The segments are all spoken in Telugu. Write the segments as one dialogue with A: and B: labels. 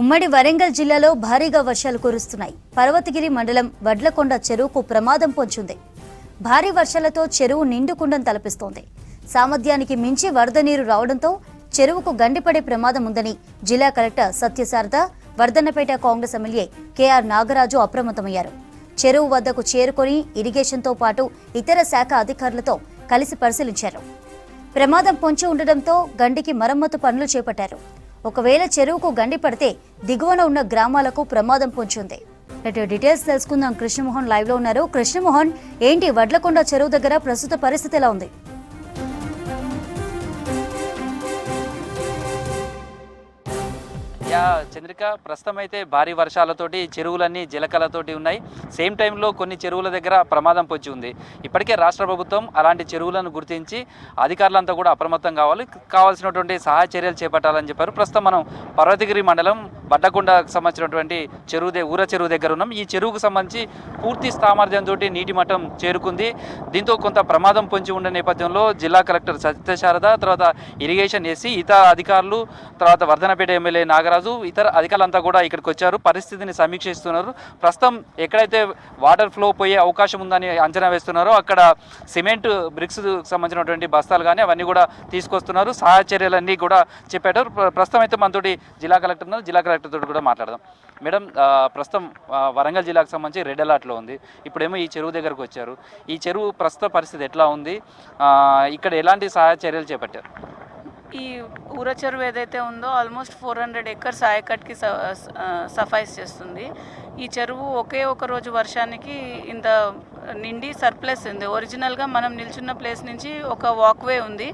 A: ఉమ్మడి వరంగల్ జిల్లాలో భారీగా వర్షాలు కురుస్తున్నాయి. పర్వతగిరి మండలం వడ్లకొండ చెరువుకు ప్రమాదం పొంచింది. భారీ వర్షాలతో చెరువు నిండుకుండం తలపిస్తోంది. సామర్థ్యానికి మించి వరద నీరు రావడంతో చెరువుకు గండిపడే ప్రమాదం ఉందని జిల్లా collector Satyasharada Wardhannapet Congress MLA KR Nagaraju అప్రమత్తమయ్యారు. చెరువు వద్దకు చేరుకొని ఇరిగేషన్తో పాటు ఇతర శాఖ అధికారులతో కలిసి పరిశీలించారు. ప్రమాదం పొంచి ఉండడంతో గండికి మరమ్మతు పనులు చేపట్టారు. ఒకవేళ చెరువుకు గండి పడితే దిగువన ఉన్న గ్రామాలకు ప్రమాదం పొంచింది. ఇటు డీటెయిల్స్ తెలుసుకుందాం. కృష్ణమోహన్ లైవ్లో ఉన్నారు. కృష్ణమోహన్ ఏంటి? వడ్లకొండ చెరువు దగ్గర ప్రస్తుత పరిస్థితి ఎలా ఉంది?
B: యా చంద్రిక ప్రస్తుతం అయితే భారీ వర్షాలతోటి చెరువులన్నీ జలకలతోటి ఉన్నాయి. సేమ్ టైంలో కొన్ని చెరువుల దగ్గర ప్రమాదం పొచ్చి ఉంది. ఇప్పటికే రాష్ట్ర ప్రభుత్వం అలాంటి చెరువులను గుర్తించి అధికారులంతా కూడా అప్రమత్తం కావాలి. కావాల్సినటువంటి సహాయ చర్యలు చేపట్టాలని చెప్పారు. ప్రస్తుతం మనం పర్వతగిరి మండలం బడ్డకొండకు సంబంధించినటువంటి చెరువు ఊర చెరువు దగ్గర ఉన్నాం. ఈ చెరువుకు సంబంధించి పూర్తి సామర్థ్యంతో నీటి మట్టం చేరుకుంది. దీంతో కొంత ప్రమాదం పొంచి ఉండే నేపథ్యంలో జిల్లా కలెక్టర్ సత్యశారద తర్వాత ఇరిగేషన్ ఎస్సీ ఇతర అధికారులు తర్వాత వర్ధనపేట ఎమ్మెల్యే నాగరాజు ఇతర అధికారులంతా కూడా ఇక్కడికి వచ్చారు. పరిస్థితిని సమీక్షిస్తున్నారు. ప్రస్తుతం ఎక్కడైతే వాటర్ ఫ్లో పోయే అవకాశం ఉందని అంచనా వేస్తున్నారో అక్కడ సిమెంట్ బ్రిక్స్ సంబంధించినటువంటి బస్తాలు కానీ అవన్నీ కూడా తీసుకొస్తున్నారు. సహాయ చర్యలన్నీ కూడా చెప్పారు. ప్రస్తుతం అయితే మనతోటి జిల్లా కలెక్టర్ ఉన్నారు. జిల్లా కలెక్టర్ తోటి కూడా మాట్లాడదాం. మేడం ప్రస్తుతం వరంగల్ జిల్లాకు సంబంధించి రెడ్ అలర్ట్లో ఉంది. ఇప్పుడేమో ఈ చెరువు దగ్గరకు వచ్చారు. ఈ చెరువు ప్రస్తుత పరిస్థితి ఎట్లా ఉంది? ఇక్కడ ఎలాంటి సహాయ చర్యలు చేపట్టారు?
C: ఈ ఊర చెరువు ఏదైతే ఉందో ఆల్మోస్ట్ ఫోర్ హండ్రెడ్ ఎకర్స్ ఆయకట్కి సఫైస్ చేస్తుంది. ఈ చెరువు ఒకే ఒక రోజు వర్షానికి ఇంత నిండి సర్ప్లస్ ఉంది. ఒరిజినల్గా మనం నిల్చున్న ప్లేస్ నుంచి ఒక వాక్వే ఉంది.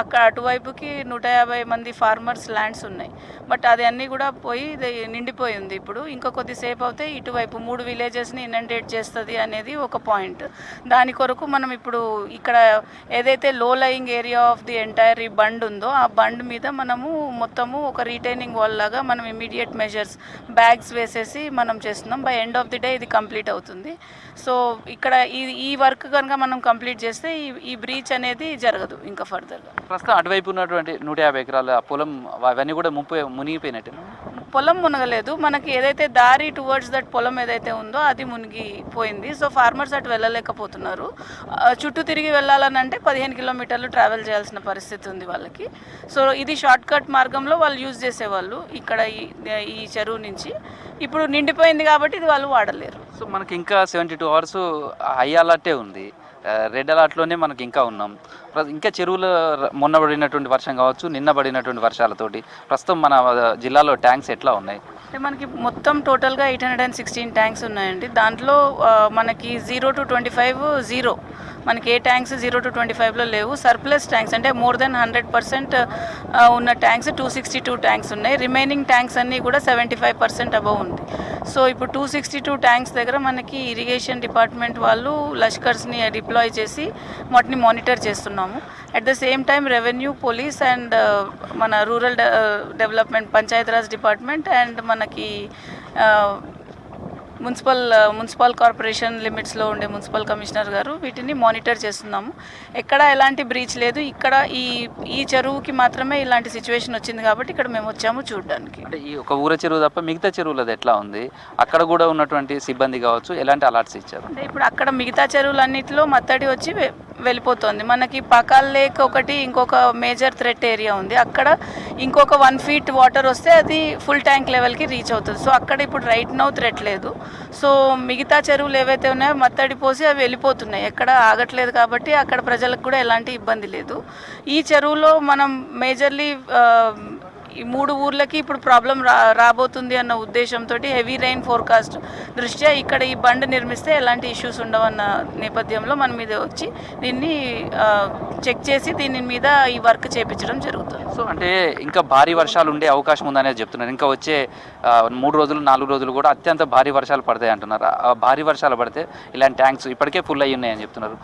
C: అక్కడ అటువైపుకి నూట యాభై మంది ఫార్మర్స్ ల్యాండ్స్ ఉన్నాయి. బట్ అది అన్నీ కూడా పోయి నిండిపోయి ఉంది ఇప్పుడు. ఇంకా కొద్దిసేపు అయితే ఇటువైపు మూడు విలేజెస్ని ఇనండేట్ చేస్తుంది అనేది ఒక పాయింట్ దాని కొరకు మనం ఇప్పుడు ఇక్కడ ఏదైతే low lying area of the entire ఈ బండ్ ఉందో ఆ బండ్ మీద మనము మొత్తము ఒక రీటైనింగ్ వాల్ లాగా మనం ఇమీడియట్ మెజర్స్ బ్యాగ్స్ వేసేసి మనం చేస్తున్నాం. By end of the day ఇది కంప్లీట్ అవుతుంది. సో ఇక్కడ ఈ ఈ వర్క్ కనుక మనం కంప్లీట్ చేస్తే ఈ ఈ బ్రీచ్ అనేది జరగదు ఇంకా ఫర్దర్గా
B: ప్రస్తుతం అటువైపు ఉన్నటువంటి నూట యాభై ఎకరాల పొలం అవన్నీ కూడా ముప్పై మునిగిపోయినట్టు
C: పొలం మునగలేదు. మనకి ఏదైతే దారి టువర్డ్స్ దట్ పొలం ఏదైతే ఉందో అది మునిగిపోయింది. సో ఫార్మర్స్ అటు వెళ్ళలేకపోతున్నారు. చుట్టూ తిరిగి వెళ్ళాలని అంటే పదిహేను కిలోమీటర్లు ట్రావెల్ చేయాల్సిన పరిస్థితి ఉంది వాళ్ళకి. సో ఇది షార్ట్ కట్ మార్గంలో వాళ్ళు యూజ్ చేసేవాళ్ళు ఇక్కడ ఈ ఈ చెరువు నుంచి. ఇప్పుడు నిండిపోయింది కాబట్టి ఇది వాళ్ళు వాడలేరు.
B: సో మనకి ఇంకా సెవెంటీ టూ అవర్స్ హై అలర్టే ఉంది. రెడ్ అలర్ట్లోనే మనకి ఇంకా ఉన్నాం. ఇంకా చెరువులు మొన్న పడినటువంటి వర్షం కావచ్చు నిన్న పడినటువంటి వర్షాలతోటి ప్రస్తుతం మన జిల్లాలో ట్యాంక్స్ ఎట్లా ఉన్నాయి?
C: అంటే మనకి మొత్తం టోటల్గా eight hundred and sixteen tanks ఉన్నాయండి. దాంట్లో మనకి zero to twenty five zero. మనకి ఏ ట్యాంక్స్ జీరో టు ట్వంటీ ఫైవ్లో లేవు. సర్ప్లస్ ట్యాంక్స్ అంటే మోర్ దెన్ హండ్రెడ్ పర్సెంట్ ఉన్న tanks two sixty two tanks ఉన్నాయి. రిమైనింగ్ ట్యాంక్స్ అన్నీ కూడా సెవెంటీ ఫైవ్ పర్సెంట్ అబవ్ ఉంది. సో ఇప్పుడు టూ సిక్స్టీ టూ ట్యాంక్స్ దగ్గర మనకి ఇరిగేషన్ డిపార్ట్మెంట్ వాళ్ళు లష్కర్స్ని డిప్లాయ్ చేసి వాటిని మానిటర్ చేస్తున్నాము. At the same time revenue police and మన rural development Panchayati Raj department and మనకి uh, మున్సిపల్ మున్సిపల్ కార్పొరేషన్ లిమిట్స్లో ఉండే మున్సిపల్ కమిషనర్ గారు వీటిని మానిటర్ చేస్తున్నాము. ఎక్కడ ఎలాంటి బ్రీచ్ లేదు. ఇక్కడ ఈ ఈ చెరువుకి మాత్రమే ఇలాంటి సిచ్యువేషన్ వచ్చింది కాబట్టి ఇక్కడ మేము వచ్చాము చూడడానికి.
B: అంటే ఈ ఒక ఊర చెరువు తప్ప మిగతా చెరువులది ఎట్లా ఉంది? అక్కడ కూడా ఉన్నటువంటి సిబ్బంది కావచ్చు ఎలాంటి అలర్ట్స్ ఇచ్చారు?
C: అంటే ఇప్పుడు అక్కడ మిగతా చెరువులన్నిటిలో మత్తడి వచ్చి వెళ్ళిపోతుంది. మనకి పకాల్ లేక్ ఒకటి ఇంకొక మేజర్ థ్రెట్ ఏరియా ఉంది. అక్కడ ఇంకొక వన్ ఫీట్ వాటర్ వస్తే అది ఫుల్ ట్యాంక్ లెవెల్కి రీచ్ అవుతుంది. సో అక్కడ ఇప్పుడు రైట్ నౌ థ్రెట్ లేదు. సో మిగతా చెరువులు ఏవైతే ఉన్నాయో మత్తడి పోసి అవి వెళ్ళిపోతున్నాయి. ఎక్కడ ఆగట్లేదు కాబట్టి అక్కడ ప్రజలకు కూడా ఎలాంటి ఇబ్బంది లేదు. ఈ చెరువులో మనం మేజర్లీ ఈ మూడు ఊర్లకి ఇప్పుడు ప్రాబ్లం రా రాబోతుంది అన్న ఉద్దేశంతో హెవీ రెయిన్ ఫోర్కాస్ట్ దృష్ట్యా ఇక్కడ ఈ బండ్ నిర్మిస్తే ఎలాంటి ఇష్యూస్ ఉండవన్న నేపథ్యంలో మనం మీద వచ్చి దీన్ని చెక్ చేసి దీని మీద ఈ వర్క్ చేపించడం జరుగుతుంది.
B: సో అంటే ఇంకా భారీ వర్షాలు ఉండే అవకాశం ఉందనేది చెప్తున్నారు. ఇంకా వచ్చే మూడు రోజులు నాలుగు రోజులు కూడా అత్యంత భారీ వర్షాలు పడతాయి అంటున్నారు. ఆ భారీ వర్షాలు పడితే ఇలాంటి ట్యాంక్స్ ఇప్పటికే ఫుల్ అయ్యి ఉన్నాయని చెప్తున్నారు.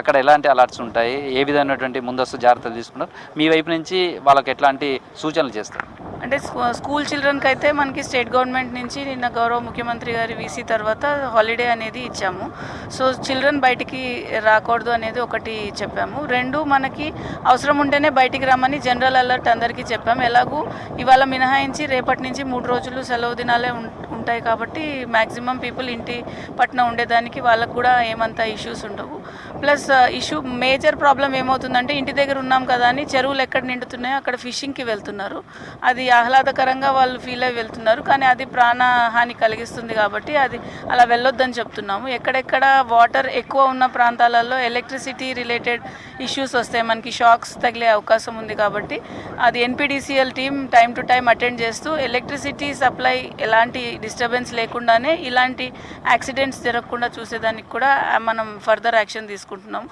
B: అక్కడ ఎలాంటి అలర్ట్స్ ఉంటాయి? ఏ విధమైనటువంటి ముందస్తు జాగ్రత్తలు తీసుకున్నారు? మీ వైపు నుంచి వాళ్ళకి ఎట్లాంటి సూచనలు చేస్తారు?
C: అంటే స్కూ- స్కూల్ చిల్డ్రన్కి అయితే మనకి స్టేట్ గవర్నమెంట్ నుంచి నిన్న గౌరవ ముఖ్యమంత్రి గారి వీసీ తర్వాత హాలిడే అనేది ఇచ్చాము. సో చిల్డ్రన్ బయటికి రాకూడదు అనేది ఒకటి చెప్పాము. రెండు మనకి అవసరం ఉంటేనే బయటికి రమ్మని జనరల్ అలర్ట్ అందరికీ చెప్పాము. ఎలాగూ ఇవాళ మినహాయించి రేపటి నుంచి మూడు రోజులు సెలవు దినాలే ఉం- ఉంటాయి కాబట్టి మ్యాక్సిమం పీపుల్ ఇంటి పట్ల ఉండేదానికి వాళ్ళకు కూడా ఏమంత ఇష్యూస్ ఉండవు. ప్లస్ ఇష్యూ మేజర్ ప్రాబ్లం ఏమవుతుందంటే ఇంటి దగ్గర ఉన్నాం కదా అని చెరువులు ఎక్కడ నిండుతున్నాయో అక్కడ ఫిషింగ్కి వెళ్తున్నారు. అది ఆహ్లాదకరంగా వాళ్ళు ఫీల్ అయ్యి వెళ్తున్నారు. కానీ అది ప్రాణహాని కలిగిస్తుంది కాబట్టి అది అలా వెళ్ళొద్దని చెప్తున్నాము. ఎక్కడెక్కడ వాటర్ ఎక్కువ ఉన్న ప్రాంతాలలో ఎలక్ట్రిసిటీ రిలేటెడ్ ఇష్యూస్ వస్తాయి. మనకి షాక్స్ తగిలే అవకాశం ఉంది కాబట్టి అది NPDCL team time to time attend చేస్తూ ఎలక్ట్రిసిటీ సప్లై ఎలాంటి డిస్టర్బెన్స్ లేకుండానే ఇలాంటి యాక్సిడెంట్స్ జరగకుండా చూసేదానికి కూడా మనం ఫర్దర్ యాక్షన్ తీసుకుంటున్నాం.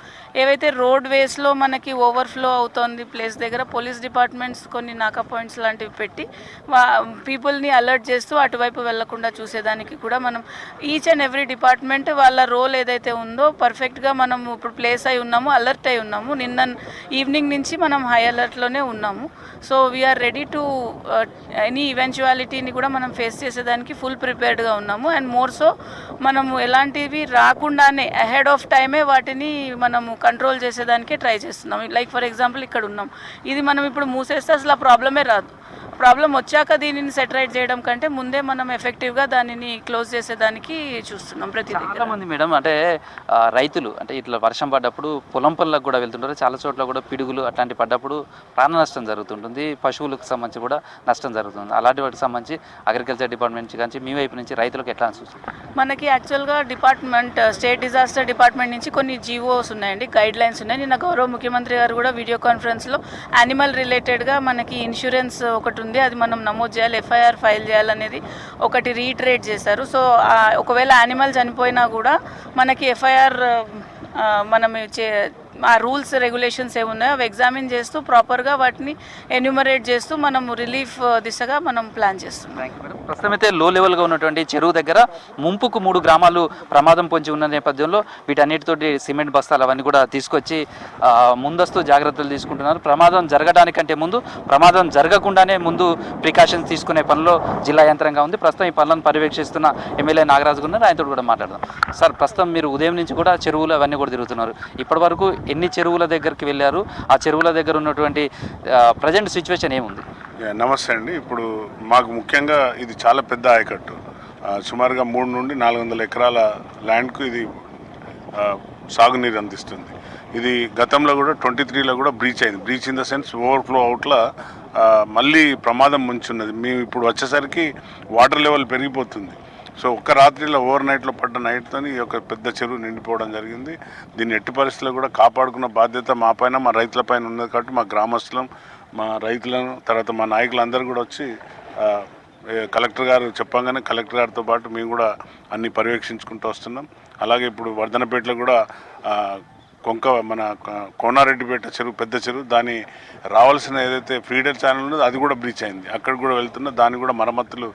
C: ఏవైతే రోడ్ వేస్లో మనకి ఓవర్ఫ్లో అవుతోంది ప్లేస్ దగ్గర పోలీస్ డిపార్ట్మెంట్స్ కొన్ని నాకా పాయింట్స్ లాంటివి పెట్టి వా పీపుల్ని అలర్ట్ చేస్తూ అటువైపు వెళ్ళకుండా చూసేదానికి కూడా మనం ఈచ్ అండ్ ఎవ్రీ డిపార్ట్మెంట్ వాళ్ళ రోల్ ఏదైతే ఉందో పర్ఫెక్ట్గా మనం ఇప్పుడు ప్లేస్ అయి ఉన్నాము అలర్ట్ అయి ఉన్నాము. నిన్న ఈవినింగ్ నుంచి మనం హై అలర్ట్లోనే ఉన్నాము. So we're ready to any ఈవెన్చువాలిటీని కూడా మనం ఫేస్ చేసేదానికి ఫుల్ ప్రిపేర్డ్గా ఉన్నాము. అండ్ మోర్ సో మనము ఎలాంటివి రాకుండానే అహెడ్ ఆఫ్ టైమే వాటిని మనము కంట్రోల్ చేసేదానికే ట్రై చేస్తున్నాం లైక్ ఫర్ ఎగ్జాంపుల్ ఇక్కడ ఉన్నాం. ఇది మనం ఇప్పుడు మూసేస్తే అసలు ఆ ప్రాబ్లమే రాదు. ప్రాబ్లం వచ్చాక దీనిని సెటరైట్ చేయడం కంటే ముందే మనం ఎఫెక్టివ్గా దానిని క్లోజ్ చేసేదానికి చూస్తున్నాం ప్రతి
B: చాలా మంది మేడం అంటే రైతులు అంటే ఇట్లా వర్షం పడ్డప్పుడు పొలం పనులకు కూడా వెళ్తుంటారు. చాలా చోట్ల కూడా పిడుగులు అట్లాంటి పడ్డప్పుడు ప్రాణ నష్టం జరుగుతుంటుంది. పశువులకు సంబంధించి కూడా నష్టం జరుగుతుంది. అలాంటి వాటికి సంబంధించి అగ్రికల్చర్ డిపార్ట్మెంట్ నుంచి కానీ మీ వైపు నుంచి రైతులకు ఎట్లా సూచిస్తుంది
C: మనకి యాక్చువల్గా డిపార్ట్మెంట్ స్టేట్ డిజాస్టర్ డిపార్ట్మెంట్ నుంచి కొన్ని జీవోస్ ఉన్నాయండి. గైడ్ లైన్స్ ఉన్నాయి. నిన్న గౌరవ ముఖ్యమంత్రి గారు కూడా వీడియో కాన్ఫరెన్స్లో యానిమల్ రిలేటెడ్గా మనకి ఇన్సూరెన్స్ ఒకటి ఉంది అది మనం నమోదు చేయాలి ఎఫ్ఐఆర్ ఫైల్ చేయాలనేది ఒకటి రీట్రేట్ చేశారు. సో ఒకవేళ యానిమల్ చనిపోయినా కూడా మనకి ఎఫ్ఐఆర్ మనం చే ఆ రూల్స్ రెగ్యులేషన్స్ ఏమున్నాయో అవి ఎగ్జామిన్ చేస్తూ ప్రాపర్గా వాటిని ఎన్యూమరేట్ చేస్తూ మనం రిలీఫ్ దిశగా మనం ప్లాన్ చేస్తున్నాం.
B: ప్రస్తుతం అయితే లో లెవెల్గా ఉన్నటువంటి చెరువు దగ్గర ముంపుకు మూడు గ్రామాలు ప్రమాదం పొంచి ఉన్న నేపథ్యంలో వీటన్నిటితోటి సిమెంట్ బస్తాలు అవన్నీ కూడా తీసుకొచ్చి ముందస్తు జాగ్రత్తలు తీసుకుంటున్నారు. ప్రమాదం జరగడానికంటే ముందు ప్రమాదం జరగకుండానే ముందు ప్రికాషన్స్ తీసుకునే పనిలో జిల్లా యంత్రంగా ఉంది. ప్రస్తుతం ఈ పనులను పర్యవేక్షిస్తున్న ఎమ్మెల్యే నాగరాజు గున్నారు. ఆయనతో కూడా మాట్లాడదాం. సార్ ప్రస్తుతం మీరు ఉదయం నుంచి కూడా చెరువులు అవన్నీ కూడా తిరుగుతున్నారు. ఇప్పటి వరకు ఎన్ని చెరువుల దగ్గరికి వెళ్ళారు? ఆ చెరువుల దగ్గర ఉన్నటువంటి ప్రజెంట్ సిచ్యువేషన్ ఏముంది?
D: నమస్తే అండి. ఇప్పుడు మాకు ముఖ్యంగా ఇది చాలా పెద్ద ఆయకట్టు. సుమారుగా మూడు నుండి నాలుగు వందల ఎకరాల ల్యాండ్కు ఇది సాగునీరు అందిస్తుంది. ఇది గతంలో కూడా ట్వంటీ త్రీలో కూడా బ్రీచ్ అయింది. Breach in the sense overflow అవుట్లా మళ్ళీ ప్రమాదం ముంచున్నది. మేము ఇప్పుడు వచ్చేసరికి వాటర్ లెవెల్ పెరిగిపోతుంది. సో ఒక్క రాత్రిలో ఓవర్ నైట్లో పడ్డ నైట్తో ఈ యొక్క పెద్ద చెరువు నిండిపోవడం జరిగింది. దీన్ని ఎట్టి పరిస్థితుల్లో కూడా కాపాడుకున్న బాధ్యత మా పైన మా రైతుల పైన ఉన్నది కాబట్టి మా గ్రామస్తులం మా రైతులను తర్వాత మా నాయకులందరూ కూడా వచ్చి కలెక్టర్ గారు చెప్పంగానే కలెక్టర్ గారితో పాటు మేము కూడా అన్ని పర్యవేక్షించుకుంటూ వస్తున్నాం. అలాగే ఇప్పుడు వర్ధనపేటలో కూడా కొంక మన కోనారెడ్డిపేట చెరువు పెద్ద చెరువు దాని రావాల్సిన ఏదైతే ఫీడర్ ఛానల్ ఉందో అది కూడా బ్రీచ్ అయింది. అక్కడ కూడా వెళ్తున్నా దాన్ని కూడా మరమ్మతులు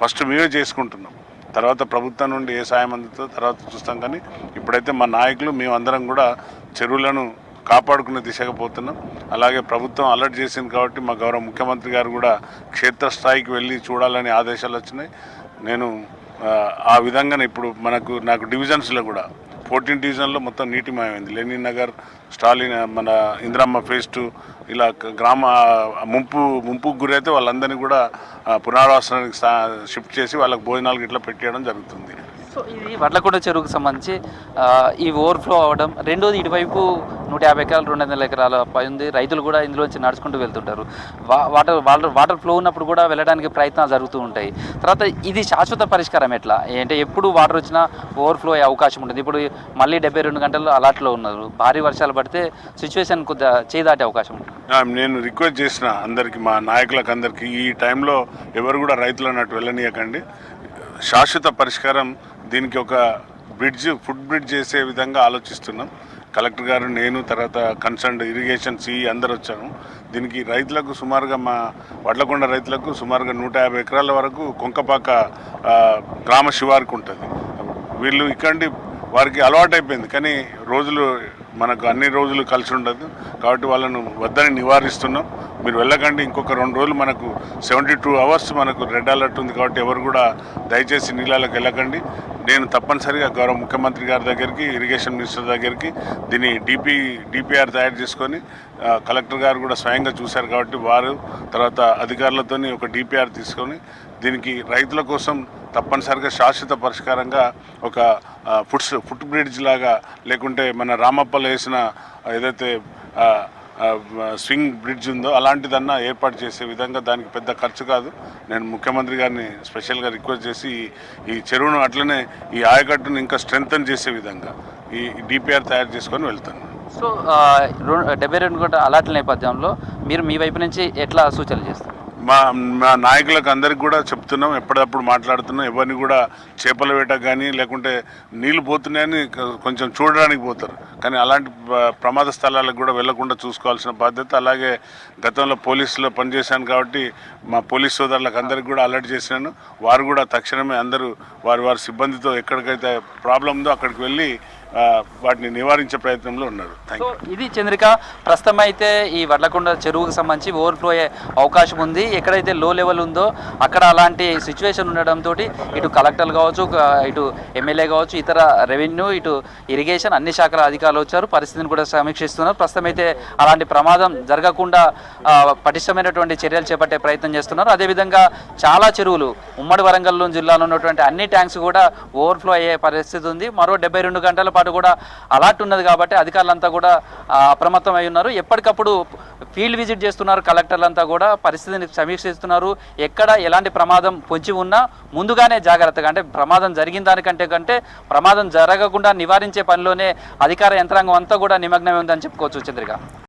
D: ఫస్ట్ మేమే చేసుకుంటున్నాం. తర్వాత ప్రభుత్వం నుండి ఏ సాయం అందుతుందో తర్వాత చూస్తాం కానీ ఇప్పుడైతే మా నాయకులు మేమందరం కూడా చెరువులను కాపాడుకునే దిశగా పోతున్నాం. అలాగే ప్రభుత్వం అలర్ట్ చేసింది కాబట్టి మా గౌరవ ముఖ్యమంత్రి గారు కూడా క్షేత్రస్థాయికి వెళ్ళి చూడాలని ఆదేశాలు వచ్చినాయి. నేను ఆ, విధంగానే ఇప్పుడు మనకు నాకు డివిజన్స్లో కూడా ఫోర్టీన్ డివిజన్లో మొత్తం నీటిమయమైంది లెనిన్ నగర్ స్టాలిన్ మన ఇందిరమ్మ ఫేజ్ టూ ఇలా గ్రామ ముంపు ముంపుకు గురైతే వాళ్ళందరినీ కూడా పునరావాసానికి షిఫ్ట్ చేసి వాళ్ళకి భోజనాలు ఇట్లా పెట్టేయడం జరుగుతుంది.
B: సో ఇది వడ్లకొండ చెరువుకు సంబంధించి ఈ ఓవర్ఫ్లో అవడం రెండోది ఇటువైపు నూట యాభై ఎకరాలు రెండు వందల ఎకరాల పై ఉంది. రైతులు కూడా ఇందులోంచి నడుచుకుంటూ వెళ్తుంటారు. వా- వాటర్ వాటర్ వాటర్ ఫ్లో ఉన్నప్పుడు కూడా వెళ్ళడానికి ప్రయత్నాలు జరుగుతూ ఉంటాయి. తర్వాత ఇది శాశ్వత పరిష్కారం ఎట్లా? అంటే ఎప్పుడు వాటర్ వచ్చినా ఓవర్ఫ్లో అయ్యే అవకాశం ఉంటుంది. ఇప్పుడు మళ్ళీ డెబ్బై రెండు గంటలు అలాట్లో ఉన్నారు. భారీ వర్షాలు పడితే సిచ్యువేషన్ కొద్దిగా చేదాటే అవకాశం ఉంటుంది.
D: నేను రిక్వెస్ట్ చేసిన అందరికి మా నాయకులకు అందరికీ ఈ టైంలో ఎవరు కూడా రైతులు అన్నట్టు వెళ్ళనీయకండి. శాశ్వత పరిష్కారం దీనికి ఒక బ్రిడ్జ్ ఫుడ్ బ్రిడ్జ్ చేసే విధంగా ఆలోచిస్తున్నాం. కలెక్టర్ గారు నేను తర్వాత కన్సర్న్ ఇరిగేషన్ సి అందరు వచ్చాము దీనికి రైతులకు సుమారుగా మా వడ్లకొండ రైతులకు సుమారుగా నూట యాభై ఎకరాల వరకు కొంకపాక గ్రామ శివారికి ఉంటుంది. వీళ్ళు ఇక్కడి వారికి అలవాటు అయిపోయింది కానీ రోజులు మనకు అన్ని రోజులు కలిసి ఉండదు కాబట్టి వాళ్ళను వద్దని నివారిస్తున్నాం. మీరు వెళ్ళకండి. ఇంకొక రెండు రోజులు మనకు సెవెంటీ టూ అవర్స్ మనకు రెడ్ అలర్ట్ ఉంది కాబట్టి ఎవరు కూడా దయచేసి నీళ్ళలోకి వెళ్ళకండి. నేను తప్పనిసరిగా గౌరవ ముఖ్యమంత్రి గారి దగ్గరికి ఇరిగేషన్ మినిస్టర్ దగ్గరికి దీన్ని డిపి డిపిఆర్ తయారు చేసుకొని కలెక్టర్ గారు కూడా స్వయంగా చూశారు కాబట్టి వారు తర్వాత అధికారులతోని ఒక డిపిఆర్ తీసుకొని దీనికి రైతుల కోసం తప్పనిసరిగా శాశ్వత పరిష్కారంగా ఒక ఫుట్స్ ఫుట్ బ్రిడ్జ్ లాగా లేకుంటే మన రామప్పలో వేసిన ఏదైతే స్వింగ్ బ్రిడ్జ్ ఉందో అలాంటిదన్నా ఏర్పాటు చేసే విధంగా దానికి పెద్ద ఖర్చు కాదు. నేను ముఖ్యమంత్రి గారిని స్పెషల్గా రిక్వెస్ట్ చేసి ఈ- చెరువును అట్లనే ఈ ఆయకట్టును ఇంకా స్ట్రెంగ్తన్ చేసే విధంగా ఈ డిపిఆర్ తయారు చేసుకొని వెళ్తాను.
B: సో రెండు డెబ్బై రెండు గంటల అలాంటి నేపథ్యంలో మీరు మీ వైపు నుంచి ఎట్లా సూచనలు చేస్తారు?
D: మా మా నాయకులకు అందరికి కూడా చెప్తున్నాం ఎప్పటికప్పుడు మాట్లాడుతున్నాం. ఎవరిని కూడా చేపల వేట కానీ లేకుంటే నీళ్ళు పోతున్నాయని కొంచెం చూడడానికి పోతారు. కానీ అలాంటి ప్రమాద స్థలాలకు కూడా వెళ్ళకుండా చూసుకోవాల్సిన బాధ్యత. అలాగే గతంలో పోలీసులో పనిచేశాను కాబట్టి మా పోలీస్ సోదరులకు అందరికి కూడా అలర్ట్ చేశాను. వారు కూడా తక్షణమే అందరూ వారి వారి సిబ్బందితో ఎక్కడికైతే ప్రాబ్లం ఉందో అక్కడికి వెళ్ళి వాటిని నివారించే ప్రయత్నంలో ఉన్నారు.
B: సో ఇది చంద్రిక ప్రస్తుతం అయితే ఈ వడ్లకొండ చెరువుకు సంబంధించి ఓవర్ఫ్లో అయ్యే అవకాశం ఉంది. ఎక్కడైతే లో లెవెల్ ఉందో అక్కడ అలాంటి సిచ్యువేషన్ ఉండడంతో ఇటు కలెక్టర్ కావచ్చు ఇటు ఎమ్మెల్యే కావచ్చు ఇతర రెవెన్యూ ఇటు ఇరిగేషన్ అన్ని శాఖల అధికారులు వచ్చారు. పరిస్థితిని కూడా సమీక్షిస్తున్నారు. ప్రస్తుతం అయితే అలాంటి ప్రమాదం జరగకుండా పటిష్టమైనటువంటి చర్యలు చేపట్టే ప్రయత్నం చేస్తున్నారు. అదేవిధంగా చాలా చెరువులు ఉమ్మడి వరంగల్ జిల్లాలో ఉన్నటువంటి అన్ని ట్యాంక్స్ కూడా ఓవర్ఫ్లో అయ్యే పరిస్థితి ఉంది. మరో డెబ్బై రెండు గంటల పాటు కూడా అలాట్ ఉన్నది కాబట్టి అధికారులంతా కూడా అప్రమత్తం అయి ఉన్నారు. ఎప్పటికప్పుడు ఫీల్డ్ విజిట్ చేస్తున్నారు కలెక్టర్లంతా కూడా పరిస్థితిని సమీక్షిస్తున్నారు. ఎక్కడ ఎలాంటి ప్రమాదం పొంచి ఉన్నా ముందుగానే జాగ్రత్తగా అంటే ప్రమాదం జరిగిన దానికంటే కంటే ప్రమాదం జరగకుండా నివారించే పనిలోనే అధికార యంత్రాంగం అంతా కూడా నిమగ్నమై ఉందని చెప్పుకోవచ్చు చంద్రిక.